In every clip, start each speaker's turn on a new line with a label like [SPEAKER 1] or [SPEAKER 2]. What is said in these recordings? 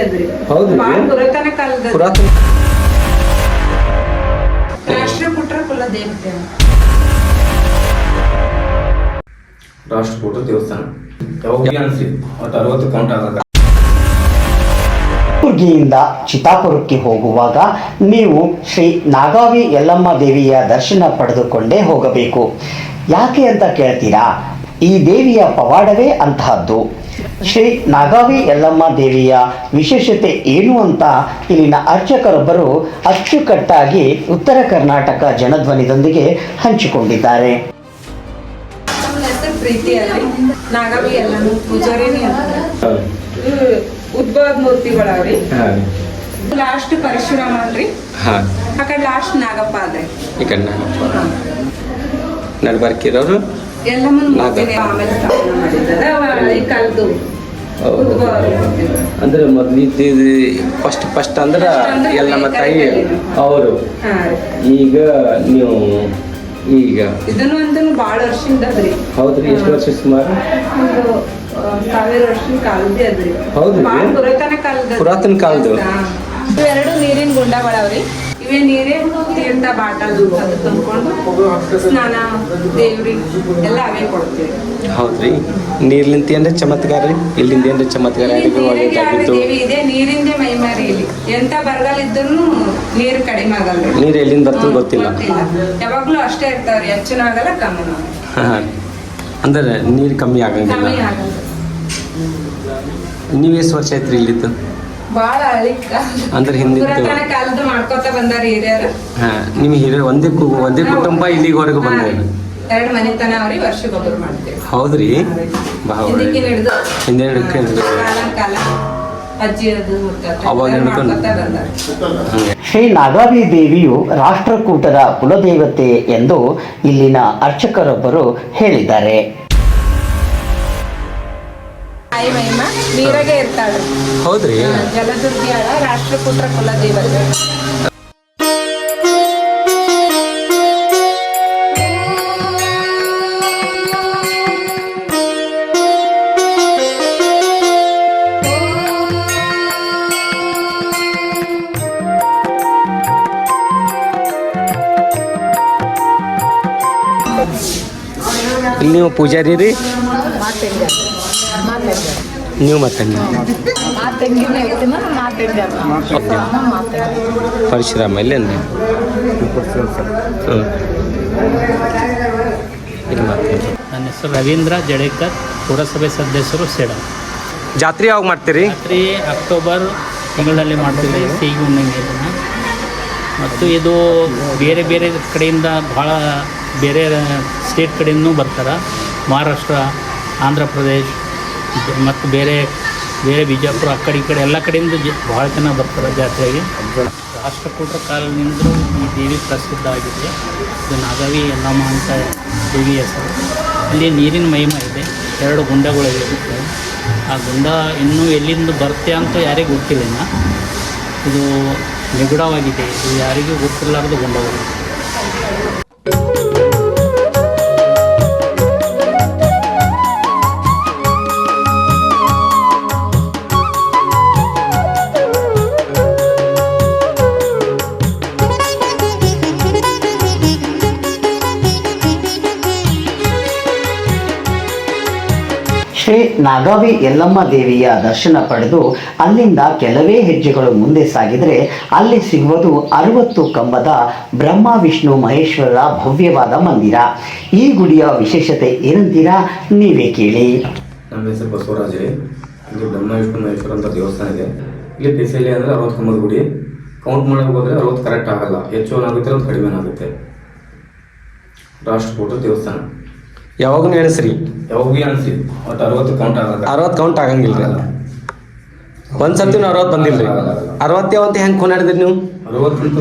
[SPEAKER 1] ಹೌದ್ರಿ?
[SPEAKER 2] ಪುರಾತನ ಕಾಲದ
[SPEAKER 1] ಪುರಾತನ
[SPEAKER 2] ರಾಷ್ಟ್ರಕೂಟರ ಕುಲ ದೇವತೆ ಅಂತ.
[SPEAKER 3] ರಾಷ್ಟ್ರಕೂಟ ದೇವಸ್ಥಾನ. ಯಾವಾಗ ಅನ್ಸಿ? ಒಟ್ಟು ಅರವತ್ತು ಕೌಂಟ್ ಆದಾಗ.
[SPEAKER 4] ಕಲಬುರಗಿಯಿಂದ ಚಿತ್ತಾಪುರಕ್ಕೆ ಹೋಗುವಾಗ ನೀವು ಶ್ರೀ ನಾಗಾವಿ ಯಲ್ಲಮ್ಮ ದೇವಿಯ ದರ್ಶನ ಪಡೆದುಕೊಂಡೇ ಹೋಗಬೇಕು. ಯಾಕೆ ಅಂತ ಕೇಳ್ತೀರಾ? ಈ ದೇವಿಯ ಪವಾಡವೇ ಅಂತಹದ್ದು. ಶ್ರೀ ನಾಗಾವಿ ಯಲ್ಲಮ್ಮ ದೇವಿಯ ವಿಶೇಷತೆ ಏನು ಅಂತ ಇಲ್ಲಿನ ಅರ್ಚಕರೊಬ್ಬರು ಅಚ್ಚುಕಟ್ಟಾಗಿ ಉತ್ತರ ಕರ್ನಾಟಕ ಜನಧ್ವನಿದೊಂದಿಗೆ ಹಂಚಿಕೊಂಡಿದ್ದಾರೆ.
[SPEAKER 2] ನಮ್ಮ ಹೆಸರು ಪ್ರೀತಿ ಅಲ್ರಿ ನಾಗಾವಿ ಎಲ್ಲಾನು ಪೂಜಾರಿನಿ ಅಂತ. ಇವ್ರು ಉದ್ಭವದ ಮೂರ್ತಿಗಳವ್ರಿ.
[SPEAKER 1] ಹಾಂ
[SPEAKER 2] ಲಾಸ್ಟ್ ಪರಶುರಾಮ ಅಲ್ರಿ.
[SPEAKER 1] ಹಾಂ
[SPEAKER 2] ಆ ಕಡೆ ಲಾಸ್ಟ್ ನಾಗಪ್ಪ ಅದೇ
[SPEAKER 1] ಈ ಕಡೆ ನಾಗಪ್ಪ. ನಡ್ಬರ್ಕಿರೋರು
[SPEAKER 2] ಎಲ್ಲಮ್ಮನ ಮೂರ್ತಿನೇ ಆಮೇಲೆ ಸ್ಥಾಪನೆ ಮಾಡಿದ್ದಾರೆ. ಅವ ಹಳೆ ಕಾಲದ್ದು
[SPEAKER 1] ಅಂದ್ರೆ ಮೊದ್ಲಿದ್ದು ಫಸ್ಟ್ ಫಸ್ಟ್ ಅಂದ್ರೆ ಎಲ್ಲಮ್ಮ ತಾಯಿ. ಅವರು ಈಗ ನೀವು ಈಗ.
[SPEAKER 2] ಇದನ್ನು ಅಂತೂ ಭಾಳ ವರ್ಷದಿಂದ ಅದ್ರಿ.
[SPEAKER 1] ಹೌದ್ರಿ ಎಷ್ಟು ವರ್ಷ ಸುಮಾರು?
[SPEAKER 2] ಒಂದು ಸಾವಿರ ವರ್ಷದ ಕಾಲದ್ದೇ ಅದ್ರಿ.
[SPEAKER 1] ಹೌದ್ರಿ?
[SPEAKER 2] ಪುರಾತನ ಕಾಲದ
[SPEAKER 1] ಪುರಾತನ ಕಾಲದ್ದು?
[SPEAKER 2] ಎರಡು ನೀರಿನ ಗುಂಡಗಳವ್ರಿ? ಇವೇ ನೀರೇ ತೀರ್ಥ ಬಾಟಲ್ ಅದು ತುಂಬಿಕೊಂಡು ಸ್ನಾನ ದೇವ್ರಿ ಎಲ್ಲ ಅವೇ ಕೊಡ್ತೀವಿ.
[SPEAKER 1] ಹೌದ್ರಿ? ನೀರ್ಲಿಂತ ಏನ್ರ ಚಮತ್ಕಾರ ರೀ ಇಲ್ಲಿಂದ ಏನ್ರ ಚಮತ್ಕಾರ ಒಳ್ಳೇದಾಗಿತ್ತು
[SPEAKER 2] ದೇವಿ ಇದೆ ನೀರಿಂದೇ ಮೈಮಾರಿ ಇಲ್ಲಿ. ಎಂತ ಬರಗಾಲ ಇದ್ರೂ ನೀರು ಕಡಿಮೆ ಆಗಲ್ಲ
[SPEAKER 1] ನೀರು ಎಲ್ಲಿಂದ ಬರ್ತದೆ ಗೊತ್ತಿಲ್ಲ.
[SPEAKER 2] ಯಾವಾಗ್ಲೂ ಅಷ್ಟೇ ಇರ್ತಾವ್ರಿ. ಹೆಚ್ಚಿನ ಆಗಲ್ಲ ಕಮ್ಮಿ
[SPEAKER 1] ಹಾಂ ಅಂದ್ರೆ ನೀರು ಕಮ್ಮಿ ಆಗಂಗಿಲ್ಲ. ನೀವು ಎಷ್ಟು ವರ್ಷ ಆಯ್ತ್ರಿ ಇಲ್ಲಿದ್ದು?
[SPEAKER 2] ಬಾಳ ಹಳಿ
[SPEAKER 1] ಅಂದ್ರೆ ಹಿಂದಿನ
[SPEAKER 2] ಪುರಾತನ ಕಾಲದ ಮಾಡ್ಕೋತ ಬಂದಾರ ಹಿರಿಯರು.
[SPEAKER 1] ಹಾಂ ನಿಮ್ಮ ಹಿರಿಯ ಒಂದೇ ಒಂದೇ ಕುಟುಂಬ ಇಲ್ಲಿವರೆಗೂ ಬಂದ
[SPEAKER 2] ಎರಡು ಮನೆತನ ಅವ್ರಿ ವರ್ಷಕ್ಕೊಬ್ಬರು ಮಾಡ್ತೇವೆ.
[SPEAKER 1] ಹೌದ್ರಿ? ಹಿಂದೆ.
[SPEAKER 2] ಕಾಲ
[SPEAKER 4] ಶ್ರೀ ನಾಗಾವಿ ದೇವಿಯು ರಾಷ್ಟ್ರಕೂಟದ ಕುಲದೇವತೆ ಎಂದು ಇಲ್ಲಿನ ಅರ್ಚಕರೊಬ್ಬರು ಹೇಳಿದ್ದಾರೆ.
[SPEAKER 2] ತಾಯಿ ಮಹಿಮ ನೀರಾಗೆ ಇರ್ತಾಳ್ರಿ
[SPEAKER 1] ಹೌದ್ರಿ?
[SPEAKER 2] ಜಲದುರ್ಗಿಯಾಳ ರಾಷ್ಟ್ರಕೂಟರ ಕುಲ ದೇವತೆ
[SPEAKER 1] ಇಲ್ಲಿ ನೀವು ಪೂಜಾರಿ ರೀ ನೀವು ಮತ್ತೆ ಪರಶುರಾಮ ಇಲ್ಲಿ ಮತ್ತೆ
[SPEAKER 5] ನನ್ನ ಹೆಸರು ರವೀಂದ್ರ ಜಡೇಕರ್ ಪುರಸಭೆ ಸದಸ್ಯರು ಸೇಡ.
[SPEAKER 1] ಜಾತ್ರೆ ಯಾವಾಗ ಮಾಡ್ತೀರಿ?
[SPEAKER 5] ರಾತ್ರಿ ಅಕ್ಟೋಬರ್ ತಿಂಗಳಲ್ಲಿ ಮಾಡ್ತೀವಿ ಸಿಹಿ ಮತ್ತು ಇದು ಬೇರೆ ಬೇರೆ ಕಡೆಯಿಂದ ಭಾಳ ಬೇರೆ ಸ್ಟೇಟ್ ಕಡೆಯಿಂದ ಬರ್ತಾರೆ. ಮಹಾರಾಷ್ಟ್ರ ಆಂಧ್ರ ಪ್ರದೇಶ್ ಮತ್ತು ಬೇರೆ ಬೇರೆ ಬಿಜಾಪುರ ಆ ಕಡೆ ಈ ಕಡೆ ಎಲ್ಲ ಕಡೆಯಿಂದ ಭಾಳ ಜನ ಬರ್ತಾರೆ ಜಾತ್ರೆಗೆ. ರಾಷ್ಟ್ರಕೂಟರ ಕಾಲದಿಂದ ಈ ದೇವಿ ಪ್ರಸಿದ್ಧ ಆಗಿದೆ. ಇದು ನಾಗಾವಿ ಯಲ್ಲಮ್ಮ ಅಂತ ದೇವಿ ಹೆಸರು. ಅಲ್ಲಿ ನೀರಿನ ಮಹಿಮ ಇದೆ. ಎರಡು ಗುಂಡಗಳಿವೆ. ಆ ಗುಂಡ ಇನ್ನೂ ಎಲ್ಲಿಂದ ಬರುತ್ತೆ ಅಂತ ಯಾರಿಗೂ ಗೊತ್ತಿಲ್ಲ ಇದು ನಿಗೂಢವಾಗಿದೆ. ಇದು ಯಾರಿಗೂ ಗೊತ್ತಿರಲಾರ್ದು ಗುಂಡಗಳು
[SPEAKER 4] ಶ್ರೀ ನಾಗಾವಿ ಯಲ್ಲಮ್ಮ ದೇವಿಯ ದರ್ಶನ ಪಡೆದು ಅಲ್ಲಿಂದ ಕೆಲವೇ ಹೆಜ್ಜೆಗಳು ಮುಂದೆ ಸಾಗಿದರೆ ಅಲ್ಲಿ ಸಿಗುವುದು ಅರವತ್ತು ಕಂಬದ ಬ್ರಹ್ಮ ವಿಷ್ಣು ಮಹೇಶ್ವರರ ಭವ್ಯವಾದ ಮಂದಿರ. ಈ ಗುಡಿಯ ವಿಶೇಷತೆ ಏನಂತೀರಾ ನೀವೇ ಕೇಳಿ.
[SPEAKER 3] ನಮ್ಮ ಹೆಸರು ಬಸವರಾಜ್ ರೀ ಇಲ್ಲಿ ಬ್ರಹ್ಮ ವಿಷ್ಣು ಮಹೇಶ್ವರ ಅಂತ ದೇವಸ್ಥಾನ ಇದೆ. ಇಲ್ಲಿ ಬಿಸಿಲಿ ಅಂದರೆ ಅರವತ್ತು ಕಂಬದ ಗುಡಿ. ಕೌಂಟ್ ಮಾಡೋಕೆ ಹೋದ್ರೆ ಅರವತ್ತು ಕರೆಕ್ಟ್ ಆಗಲ್ಲ. ಹೆಚ್ಚು ಏನಾಗುತ್ತೆ ಅದು ಕಡಿಮೆ ಆಗುತ್ತೆ ರಾಷ್ಟ್ರಕೂಟ ದೇವಸ್ಥಾನ.
[SPEAKER 1] ಯಾವಾಗ ಎಣಿಸ್ರಿ
[SPEAKER 3] ಯಾವಾಗ ಒಟ್ಟು ಅರವತ್ತು ಕೌಂಟ್ ಆಗಲ್ಲ.
[SPEAKER 1] ಅರವತ್ತು ಕೌಂಟ್ ಆಗಂಗಿಲ್ಲ ರೀ ಒಂದು ಸತಿನೂ ಅರವತ್ತು ಬಂದಿಲ್ಲ ರೀ. ಅರವತ್ತು ಯಾವತ್ತು ಹೆಂಗೆ ಆಡಿದ್ರಿ ನೀವು?
[SPEAKER 3] ಅರವತ್ತಂತೂ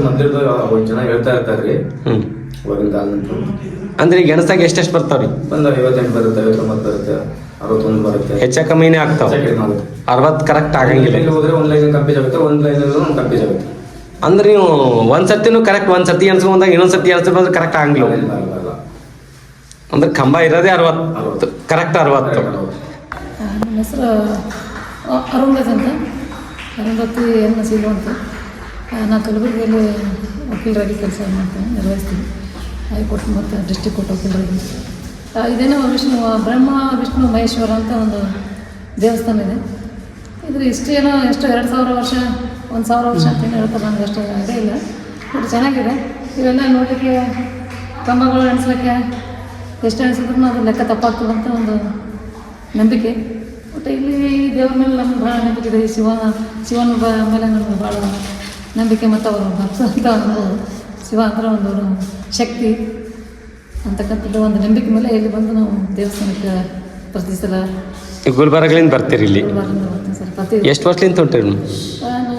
[SPEAKER 3] ಒಂದು ಜನ ಹೇಳ್ತಾ ಇರ್ತಾರೆ ರೀ.
[SPEAKER 1] ಹ್ಞೂ
[SPEAKER 3] ಕಾಲದಂತೂ
[SPEAKER 1] ಅಂದ್ರೆ ಈಗ ಎಣಸಾಗ ಎಷ್ಟೆಷ್ಟು ಬರ್ತಾವ್ರಿ
[SPEAKER 3] ಒಂದು ಐವತ್ತೆಂಟು ಬರುತ್ತೆ ಐವತ್ತೊಂಬತ್ತು ಬರುತ್ತೆ ಅರವತ್ತೊಂದು ಬರುತ್ತೆ.
[SPEAKER 1] ಹೆಚ್ಚ ಕಮ್ಮಿನೇ ಆಗ್ತಾವ. ಅರವತ್ತು ಕರೆಕ್ಟ್ ಆಗಂಗಿಲ್ಲ.
[SPEAKER 3] ಇಲ್ಲಿ ಹೋದ್ರೆ ಒಂದು ಲೈನ್ ಆಗುತ್ತೆ ಒಂದು ಲೈನ್ ಒಂದು ಆಗುತ್ತೆ.
[SPEAKER 1] ಅಂದ್ರೆ ನೀವು ಒಂದ್ ಸರ್ತಿನೂ ಕರೆಕ್ಟ್ ಒಂದ್ ಸರ್ತಿ ಅನ್ಸ್ಕೊಂಡಾಗ ಇನ್ನೊಂದ್ ಸರ್ತಿ ಕರೆಕ್ಟ್ ಆಗಂಗಿಲ್ಲ. ಅಂದ್ರೆ ಕಂಬ ಇರೋದೇ ಅರವತ್ತು. ಕರೆಕ್ಟ್ ಅರವತ್ತು.
[SPEAKER 6] ನನ್ನ ಹೆಸರು ಅರುಂಧತಿ ಅಂತ. ಅರುಂಧತಿ ಎನ್ ಸಿಗುವಂತ ನಾನು ಕಲಬುರಗಿಯಲ್ಲಿ ವಕೀಲರಾಗಿ ಕೆಲಸ ಮಾಡ್ತೇನೆ, ನಿರ್ವಹಿಸ್ತೀನಿ. ಹೈಕೋರ್ಟ್ ಮತ್ತು ಡಿಸ್ಟಿಕ್ ಕೋರ್ಟ್ ವಕೀಲರಾಗಿ. ಇದೇನೋ ವಿಷ್ಣು ಬ್ರಹ್ಮ, ವಿಷ್ಣು, ಮಹೇಶ್ವರ ಅಂತ ಒಂದು ದೇವಸ್ಥಾನ ಇದೆ. ಇದ್ರ ಇಷ್ಟೇನೋ ಎಷ್ಟು ಎರಡು ಸಾವಿರ ವರ್ಷ, ಒಂದು ಸಾವಿರ ವರ್ಷ ಅಂತ ಏನು ಹೇಳ್ತಾರೆ ನನಗೆ ಅಷ್ಟು ಇದೇ ಇಲ್ಲ. ಬಟ್ ಚೆನ್ನಾಗಿದೆ. ಇವೆಲ್ಲ ನೋಡಲಿಕ್ಕೆ ಕಂಬಗಳು ಎಣಿಸ್ಲಿಕ್ಕೆ ಎಷ್ಟು ಅನಿಸಿದ್ರು ಅದು ಲೆಕ್ಕ ತಪ್ಪಾಗ್ತದೆ ಅಂತ ಒಂದು ನಂಬಿಕೆ. ಬಟ್ ಇಲ್ಲಿ ದೇವ್ರ ಮೇಲೆ ನಮ್ಗೆ ಭಾಳ ನಂಬಿಕೆ ಇದೆ. ಶಿವ ಶಿವನ ಮೇಲೆ ನಮ್ಗೆ ಭಾಳ ನಂಬಿಕೆ ಮತ್ತು ಅವರು ಭಕ್ತ ಒಂದು ಶಿವ ಅಂದ್ರೆ ಒಂದು ಶಕ್ತಿ ಅಂತಕ್ಕಂಥದ್ದು ಒಂದು ನಂಬಿಕೆ ಮೇಲೆ ಇಲ್ಲಿ ಬಂದು ನಾವು ದೇವಸ್ಥಾನಕ್ಕೆ ಪ್ರತಿ ಸಲ
[SPEAKER 1] ಗುಲ್ಬರ್ಗಲಿಂದ ಬರ್ತೀರಿ ಇಲ್ಲಿ? ಎಷ್ಟು ವರ್ಷದಿಂದ ಹೊಂಟಿರಿ?
[SPEAKER 6] ನಾನು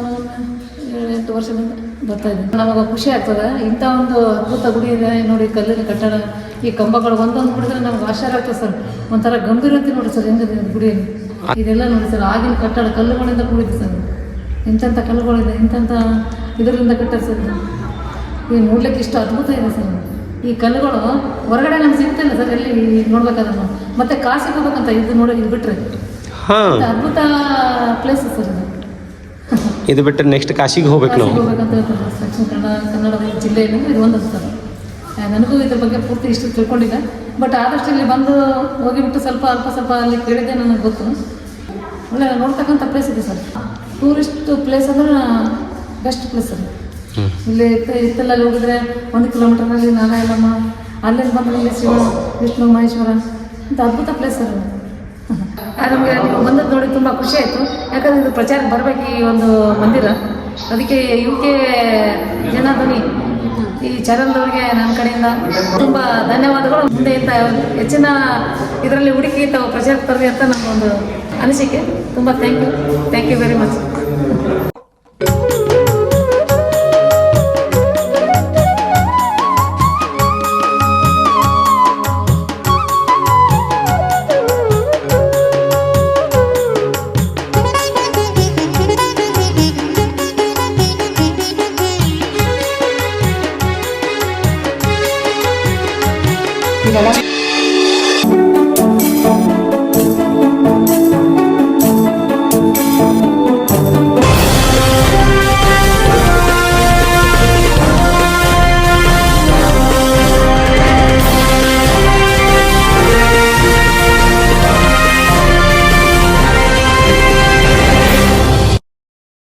[SPEAKER 6] ಎಂಟು ವರ್ಷದಿಂದ ಬರ್ತಾ ಇದ್ದೀನಿ. ನಮಗೆ ಖುಷಿ ಆಗ್ತದೆ. ಇಂಥ ಒಂದು ಅದ್ಭುತ ಗುಡಿ ಇದೆ. ನೋಡಿ ಕಲ್ಲಿನ ಕಟ್ಟಡ. ಈ ಕಂಬಗಳು ಒಂದೊಂದು ಬಿಡಿದ್ರೆ ನಮ್ಗೆ ಆಶ್ಚರ್ಯ ಆಗ್ತದೆ ಸರ್. ಒಂಥರ ಗಂಭೀರ ಅಂತ ನೋಡಿ ಸರ್ ಹೆಂಗಿದೆ ಗುಡಿ ಇದೆಲ್ಲ ನೋಡಿ ಸರ್ ಆಗಿನ ಕಟ್ಟಡ ಕಲ್ಲುಗಳಿಂದ ಕೂಡಿದೆ ಸರ್. ಇಂಥಂಥ ಕಲ್ಲುಗಳಿದೆ ಇಂಥಂಥ ಇದರಿಂದ ಕಟ್ಟಡ ಸರ್ ಈ ಈಗ ನೋಡ್ಲಿಕ್ಕೆ ಇಷ್ಟು ಅದ್ಭುತ ಇದೆ ಸರ್. ಈ ಕಲ್ಲುಗಳು ಹೊರಗಡೆ ನಮ್ಗೆ ಸಿಗ್ತಿಲ್ಲ ಸರ್ ಎಲ್ಲಿ ನೋಡ್ಬೇಕಾದ್ರೆ ನಾವು. ಮತ್ತೆ ಕಾಸಿಗೆ ಹೋಗ್ಬೇಕಂತ ಇದು ನೋಡಿ ಇದು ಬಿಟ್ರೆ. ಅದ್ಭುತ ಪ್ಲೇಸ್ ಸರ್ ಇದು.
[SPEAKER 1] ಇದು ಬಿಟ್ಟರೆ ನೆಕ್ಸ್ಟ್ ಕಾಶಿಗೆ ಹೋಗ್ಬೇಕು ನಾವು.
[SPEAKER 6] ಹೋಗ್ಬೇಕಂತ ಹೇಳ್ತಾರೆ ದಕ್ಷಿಣ ಕನ್ನಡ ಕನ್ನಡ ಜಿಲ್ಲೆಯಲ್ಲಿ ಇದು ಒಂದು ಆ, ನನಗೂ ಇದ್ರ ಬಗ್ಗೆ ಪೂರ್ತಿ ಇಷ್ಟು ತಿಳ್ಕೊಂಡಿಲ್ಲ ಬಟ್ ಆದಷ್ಟು ಇಲ್ಲಿ ಬಂದು ಹೋಗಿಬಿಟ್ಟು ಸ್ವಲ್ಪ ಅಲ್ಪ ಸ್ವಲ್ಪ ಅಲ್ಲಿ ಕೇಳಿದ್ದೆ ನನಗೆ ಗೊತ್ತು. ಒಳ್ಳೆ ನೋಡ್ತಕ್ಕಂಥ ಪ್ಲೇಸ್ ಇದೆ ಸರ್. ಟೂರಿಸ್ಟ್ ಪ್ಲೇಸ್ ಅಂದ್ರೆ ಬೆಸ್ಟ್ ಪ್ಲೇಸ್ ಅದು. ಇಲ್ಲಿ ಇತ್ತ- ಇತ್ತಲಲ್ಲಿ ಹೋಗಿದ್ರೆ ಒಂದು ಕಿಲೋಮೀಟರ್ನಲ್ಲಿ ನಾರಾಯಣಮ್ಮ ಅಲ್ಲಿಂದ ಬಂದ್ರೆ ಇಲ್ಲಿ ಶಿವ ವಿಷ್ಣು ಮಹೇಶ್ವರ ಅಂತ ಅದ್ಭುತ ಪ್ಲೇಸ್ ಸರ್ ನಮಗೆ ಬಂದದ್ದು ನೋಡಿ ತುಂಬ ಖುಷಿ ಆಯಿತು. ಯಾಕಂದ್ರೆ ಇದು ಪ್ರಚಾರಕ್ಕೆ ಬರಬೇಕು ಈ ಒಂದು ಮಂದಿರ. ಅದಕ್ಕೆ ಯು ಜನ ಜನಾರ್ದನಿ ಈ ಚರಣ್ದವ್ರಿಗೆ ನನ್ನ ಕಡೆಯಿಂದ ತುಂಬ ಧನ್ಯವಾದಗಳು. ಮುಂದೆ ಇಂಥ ಹೆಚ್ಚಿನ ಇದರಲ್ಲಿ ಹುಡುಕಿ ತಾವು ಪ್ರಚಾರ ತರಲಿ ಅಂತ ನಮ್ಮೊಂದು ಅನಿಸಿಕೆ. ತುಂಬ thank you thank you very much